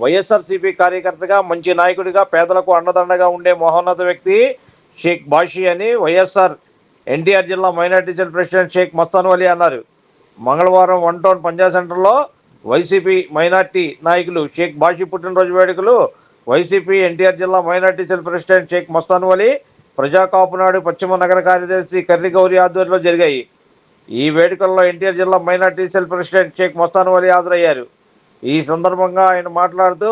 వైఎస్ఆర్సీపీ కార్యకర్తగా మంచి నాయకుడిగా పేదలకు అండదండగా ఉండే మహోన్నత వ్యక్తి షేక్ బాషీ అని వైఎస్ఆర్ ఎన్టీఆర్ జిల్లా minority cell president Sheikh Mastan Vali అన్నారు. మంగళవారం వన్ టౌన్ పంజా సెంటర్లో వైసీపీ మైనార్టీ నాయకులు షేక్ బాషీ పుట్టినరోజు వేడుకలు వైసీపీ ఎన్టీఆర్ జిల్లా minority cell president Sheikh Mastan Vali Praja Kapunadu పశ్చిమ నగర కార్యదర్శి కర్రిగౌరి ఆధ్వర్యంలో జరిగాయి. ఈ వేడుకల్లో ఎన్టీఆర్ జిల్లా minority cell president Sheikh Mastan Vali హాజరయ్యారు. ఈ సందర్భంగా ఆయన మాట్లాడుతూ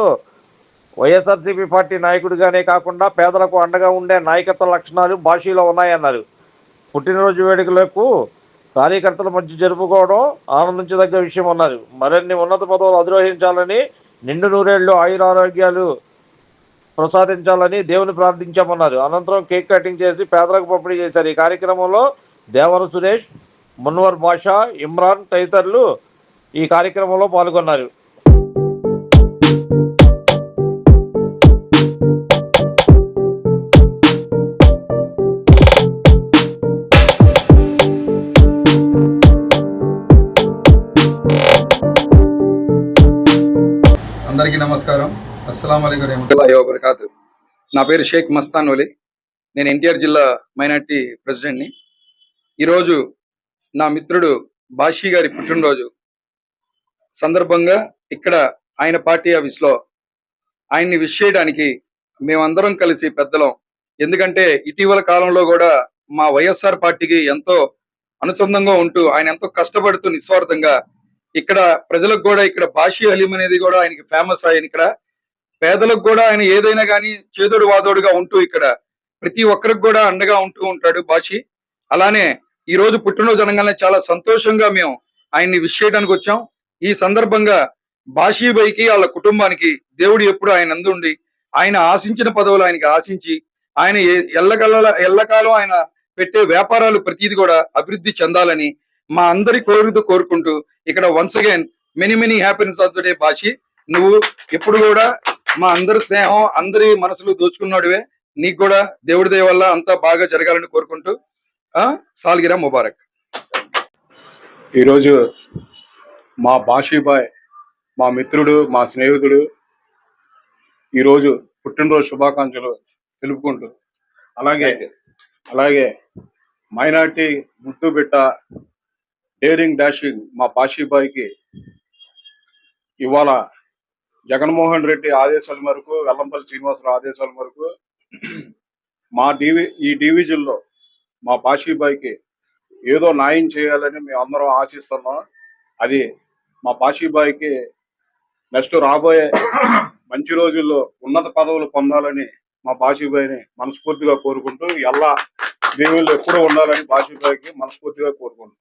వైఎస్ఆర్సీపీ పార్టీ నాయకుడిగానే కాకుండా పేదలకు అండగా ఉండే నాయకత్వ లక్షణాలు భాషలో ఉన్నాయన్నారు. పుట్టినరోజు వేడుకలకు కార్యకర్తల మధ్య జరుపుకోవడం ఆనందించదగ్గ విషయం అన్నారు. మరిన్ని ఉన్నత పదవులు అధిరోహించాలని నిండు నూరేళ్ళు ఆయురారోగ్యాలు ప్రసాదించాలని దేవుని ప్రార్థించామన్నారు. అనంతరం కేక్ కటింగ్ చేసి పేదలకు పంపిణీ చేశారు. ఈ కార్యక్రమంలో దేవర సురేష్ మున్వర్ బాషా ఇమ్రాన్ తదితరులు ఈ కార్యక్రమంలో పాల్గొన్నారు. అందరికీ నమస్కారం. అస్సలం నా పేరు షేక్ మస్తాన్ వలి నేను ఎన్టీఆర్ జిల్లా మైనార్టీ ప్రెసిడెంట్ని. ఈరోజు నా మిత్రుడు బాషీ గారి పుట్టినరోజు సందర్భంగా ఇక్కడ ఆయన పార్టీ ఆఫీస్లో ఆయన్ని విష్ చేయడానికి మేమందరం కలిసి పెద్దలం. ఎందుకంటే ఇటీవల కాలంలో కూడా మా వైఎస్ఆర్ పార్టీకి ఎంతో అనుసంధంగా ఉంటూ ఆయన ఎంతో కష్టపడుతూ నిస్వార్థంగా ఇక్కడ ప్రజలకు కూడా ఇక్కడ బాషీ హలీం అనేది కూడా ఆయనకి ఫేమస్ ఆయన ఇక్కడ. పేదలకు కూడా ఆయన ఏదైనా కానీ చేదోడు వాదోడుగా ఉంటూ ఇక్కడ ప్రతి ఒక్కరికి కూడా అండగా ఉంటూ ఉంటాడు బాషీ. అలానే ఈ రోజు పుట్టినరోజు అనగానే చాలా సంతోషంగా మేము ఆయన్ని విష్ చేయడానికి వచ్చాం. ఈ సందర్భంగా బాషీ బైకి వాళ్ళ కుటుంబానికి దేవుడు ఎప్పుడు ఆయన అందుండి ఆయన ఆశించిన పదవులు ఆయనకి ఆశించి ఆయన ఏ- ఎల్లకల్ల ఎల్లకాలం ఆయన పెట్టే వ్యాపారాలు ప్రతిది కూడా అభివృద్ధి చెందాలని మా అందరి కోరుతూ కోరుకుంటూ ఇక్కడ once again many many happiness of the day Bashi. నువ్వు ఎప్పుడు కూడా మా అందరి స్నేహం అందరి మనసులు దోచుకున్నాడువే. నీకు కూడా దేవుడి దయ వల్ల అంతా బాగా జరగాలని కోరుకుంటూ ఆ సాల్గిరా ముబారక్. ఈరోజు మా బాషీబాయ్ మా మిత్రుడు మా స్నేహితుడు ఈరోజు పుట్టినరోజు శుభాకాంక్షలు తెలుపుకుంటూ అలాగే అలాగే మైనార్టీ ముద్దు బిడ్డ డేరింగ్ డాషింగ్ మా బాషీబాయ్కి ఇవాళ జగన్మోహన్ రెడ్డి ఆదేశాల మేరకు వెల్లంపల్లి శ్రీనివాసరావు ఆదేశాల మేరకు మా డివి ఈ డివిజన్లో మా బాషీబాయ్కి ఏదో న్యాయం చేయాలని మేము అందరం ఆశిస్తున్నాం. అది మా బాషీబాయికి నెక్స్ట్ రాబోయే మంచి రోజుల్లో ఉన్నత పదవులు పొందాలని మా బాషీబాయిని మనస్ఫూర్తిగా కోరుకుంటూ ఎలా దేవుళ్ళు ఎప్పుడూ ఉండాలని బాషీబాయికి మనస్ఫూర్తిగా కోరుకుంటున్నాం.